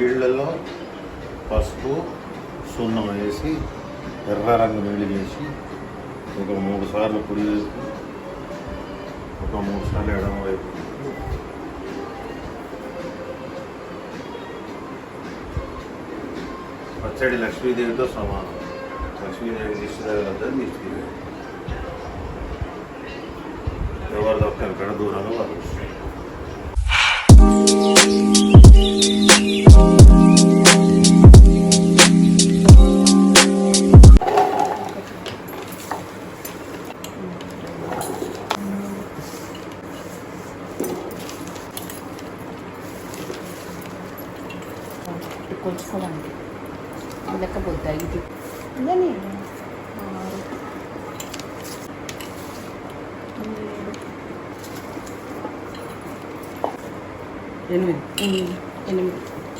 నీళ్ళలో పసుపు సున్నం వేసి ఎర్ర రంగు నీళ్ళు చేసి ఒక మూడు సార్లు కుడి వైపు ఒక మూడు సార్లు ఎడమ వైపు పచ్చడి లక్ష్మీదేవితో సమానం లక్ష్మీదేవి దిష్టి తగలద్దని దిష్టి తీయదు. ఎవరిది ఒక్కరికడ దూరంగా వాళ్ళు కొలుచుకోవాలి లెక్క పోద్దా ఇది. ఇదని ఎనిమిది. ఎనిమిది.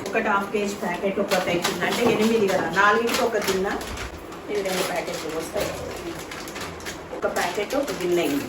ఒకటి హాఫ్ కేజీ ప్యాకెట్ ఒకటి అవుతుంది అంటే ఎనిమిది కదా. నాలుగింటికి ఒక గిన్నె ఇవి రెండు ప్యాకెట్లు వస్తాయి ఒక ప్యాకెట్ ఒక గిన్నె అయింది.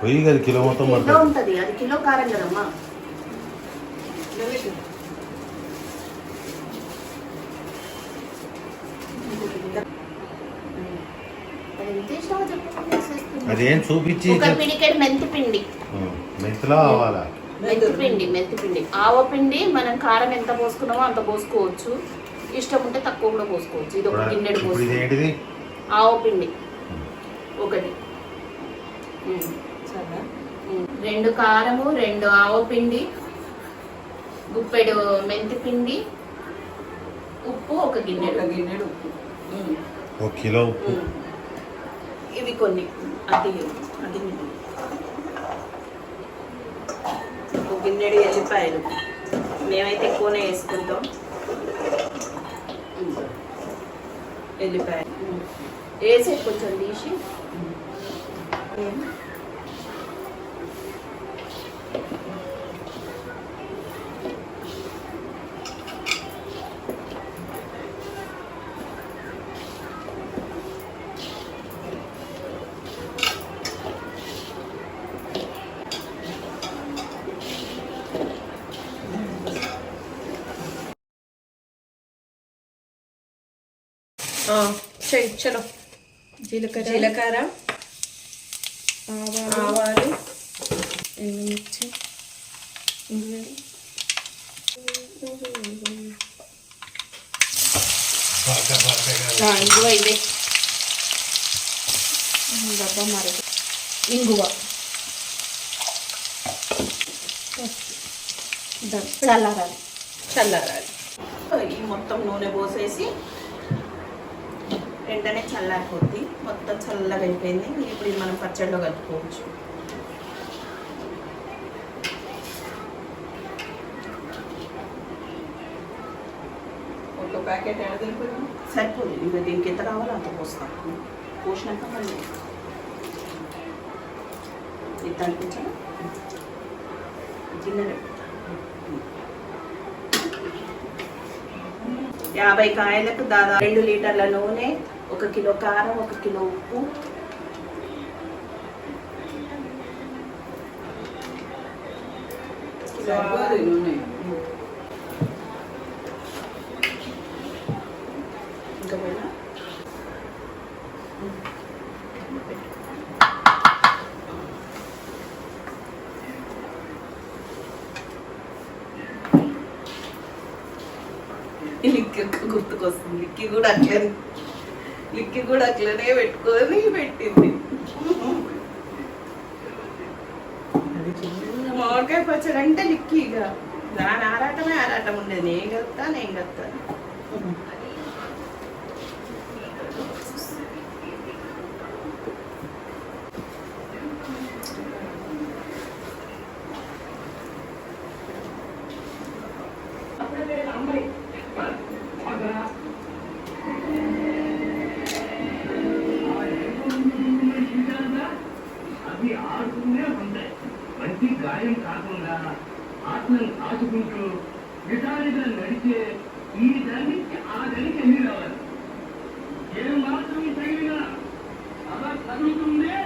పొయ్యి గారి కిలో మొత్తం ఉంటుంది అది కిలో కారం కదమ్మా. అది చూపించి పిడికెడు మెంతి పిండి. మెంతులా అవ్వాలా మెంతి పిండి మెంతి పిండి. ఆవ పిండి మనం కారం ఎంత పోసుకున్నామో అంత పోసుకోవచ్చు. ఇష్టం ఉంటే తక్కువ కూడా పోసుకోవచ్చు. ఇది ఒక గిన్నెడు ఇప్పుడు ఇది పోసుకో ఏంటిది ఆవ పిండి. ఒకటి. రెండు కారము రెండు ఆవ పిండి గుప్పెడు మెంతి పిండి ఉప్పు ఒక గిన్నెడు ఒక గిన్నెడు ఉప్పు. ఒక కిలో ఉప్పు. ఇవి కొన్ని. అది అది ఒక గిన్నెడు ఎల్లిపాయలు. మేమైతే ఎక్కువనే వేసుకుంటాం. ఉమ్. ఎల్లిపాయలు ఉమ్. వేసే కొంచెం తీసి చెయ్యి చలో జీలకర్ర. జీలకర్ర. ఆవాలు. ఆవాలు. ఎండుమిర్చి. ఆ, ఇంగువ ఇదే. డబ్బా మరది ఇంగువ. చల్లారాలి. చల్లారాలి. ఈ మొత్తం నూనె పోసేసి వెంటనే చల్లారిపోద్ది. మొత్తం చల్లగా అయిపోయింది. ఇప్పుడు ఇది మనం పచ్చడిలో కలుపుకోవచ్చు. ఒక ప్యాకెట్ సరిపోదు. ఇంకా దీనికి ఎంత కావాలో అంత పోస్తాం. పోసినాక మళ్ళీ ఇది అనిపించడం గిన్నె యాభై కాయలకు దాదాపు రెండు లీటర్ల నూనె ఒక కిలో కారం ఒక కిలో ఉప్పు? లిక్కి గుర్తుకొస్తుంది. లిక్కి కూడా అట్లనే. లిక్కి కూడా అట్లనే పెట్టుకొని పెట్టింది. మామిడికాయ పచ్చడి అంటే లిక్కి ఇక. దాని ఆరాటమే ఆరాటం ఉండేది. నేను కలుపుతా నేను కలుపుతా Thank you. కార్యం కాకుండా ఆత్మను కాచుకుంటూ విధానిగా నడిచే ఈ దానికి ఆ దానికి ఎన్ని రావాలి? ఏం మాత్రం తగిన అలా తగులుతుందే